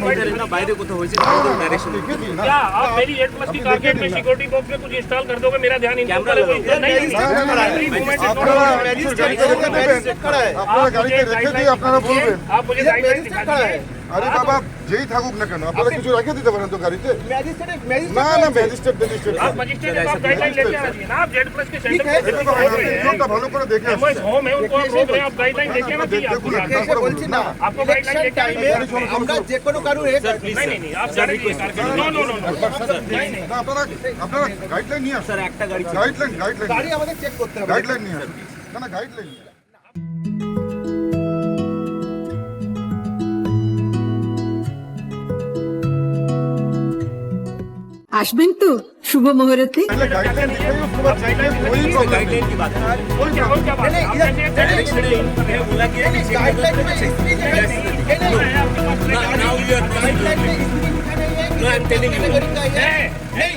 ना বাইরে কোথাও হয়েছে डायरेक्शन क्या आप मेरी 8 प्लस की टारगेट में सिक्योरिटी बॉक्स में कुछ इंस्टॉल कर दोगे? मेरा ध्यान इन कैमरा नहीं आप मुझे गाइडलाइन दिखा दीजिए আরে বাবা যেই থাকুক না কেন আপনারা কিছু রেখে দিতে পারেন তো গাড়িতে না না ম্যাজিস্ট্রেট ম্যাজিস্ট্রেট आप मजिस्ट्रेट को आप गाइडलाइन लेके आना चाहिए ना आप जेड प्लस के सेंटर पे এটা তো হয় না, নিয়মটা ভালো করে দেখে एमओएस আসছে होम है उनको आप रोक रहे हैं आप गाइडलाइन लेके आना चाहिए आपको দেখুন यहाँ। তারপরে বলছি না आपको गाइडलाइन लेके आनी चाहिए আমরা যে কোনো কারণে नहीं नहीं नहीं आप directly no no no no नहीं नहीं না আপনারা আপনারা গাইডলাইন নিয়ে আসুন স্যার একটা গাড়ি গাইডলাইন গাইডলাইন গাড়ি আমাদের চেক করতে হবে গাইডলাইন নিয়ে আসুন না না গাইডলাইন एम टेलिंग यू नहीं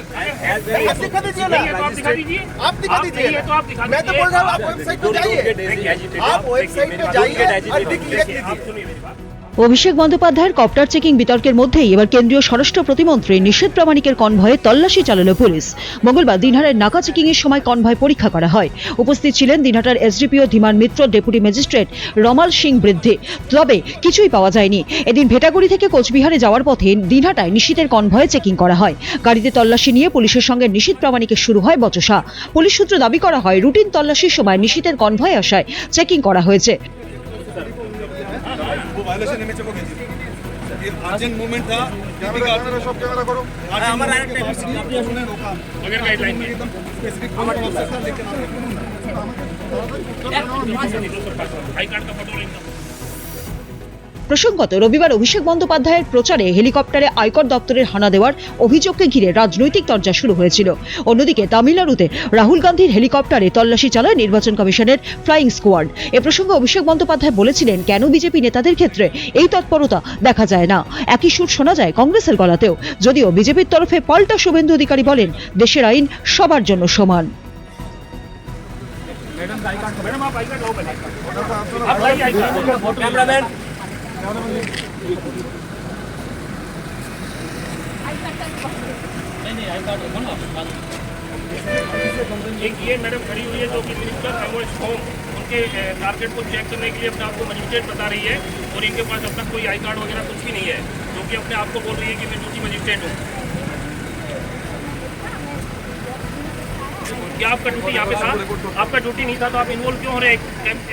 आप दिखा दीजिए ना तो आप दिखा दीजिए आप दिखा दीजिए नहीं है तो आप दिखा मैं तो बोल रहा हूँ आप वेबसाइट पे जाइए आप वेबसाइट पे जाइए और অভিষেক বন্দ্যোপাধ্যায়ের কপ্টার চেকিং বিতর্কের মধ্যেই এবার কেন্দ্রীয় স্বরাষ্ট্র প্রতিমন্ত্রী নিষেধ প্রামাণিকের কনভয়ে তল্লাশি চালালো পুলিশ। মঙ্গলবার দিনহাটার নাকা চেকিং এর সময় কনভয় পরীক্ষা করা হয়। উপস্থিত ছিলেন দিনহাটার SDPO Dhiman Mitra, deputy magistrate Ramal Singh বৃদ্ধি। তবে কিছুই পাওয়া যায়নি। এদিন ভেটাগুড়ি থেকে কোচবিহারে যাওয়ার পথে দিনহাটায় নিশীতের কনভয়ে চেকিং করা হয়। গাড়িতে তল্লাশি নিয়ে পুলিশের সঙ্গে নিশীত প্রামাণিকের শুরু হয় বচসা। পুলিশ সূত্র দাবি করা হয়, রুটিন তল্লাশির সময় নিশীতের কনভয়ে আসায় চেকিং করা হয়েছে। वो वायलेशन एन एच एम गई थी एक अर्जेंट मोमेंट था कैमरा सब कैमरा करो हमारा उन्होंने रोका अगर गाइडलाइन में एकदम स्पेसिफिक लेकिन आई कार्ड का फोटो लेना প্রসঙ্গত রবিবার অভিষেক বন্দ্যোপাধ্যায়ের প্রচারে হেলিকপ্টারে আয়কর দপ্তরের হানা দেওয়ার অভিযোগকে ঘিরে রাজনৈতিক তরজা শুরু হয়েছিল অন্যদিকে তামিলনাড়ুতে রাহুল গান্ধীর হেলিকপ্টারে তল্লাশি চালায় নির্বাচন কমিশনের ফ্লাইং স্কোয়াড এ প্রসঙ্গে অভিষেক বন্দ্যোপাধ্যায় বলেছিলেন কেন বিজেপি নেতাদের ক্ষেত্রে এই তৎপরতা দেখা যায় না একই সুর শোনা যায় কংগ্রেসের গলাতেও যদিও বিজেপির তরফে পাল্টা শুভেন্দু অধিকারী বলেন দেশের আইন সবার জন্য সমান मैडम आप आई कार्ड एक ये मैडम खड़ी हुई है जो कि मिनिस्टर एमओएस होम उनके टारगेट को चेक करने के लिए अपने आप को मजिस्ट्रेट बता रही है और इनके पास अब तक कोई आई कार्ड वगैरह कुछ भी नहीं है, जो कि अपने आप को बोल रही है कि मैं ड्यूटी मजिस्ट्रेट हूँ। क्या आपका ड्यूटी यहाँ पे था? आपका ड्यूटी नहीं था तो आप इन्वॉल्व क्यों हो रहे हैं?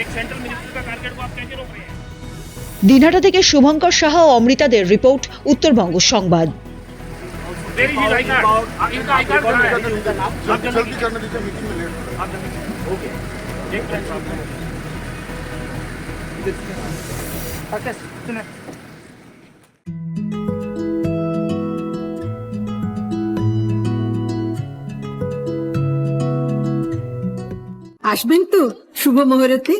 एक सेंट्रल मिनिस्टर का टारगेट को आप कैसे रोक रहे हैं? দিনহাটা থেকে শুভঙ্কর সাহা ও অমৃতাদের রিপোর্ট উত্তরবঙ্গ সংবাদ। আসবেন তো শুভ মুহূর্তে?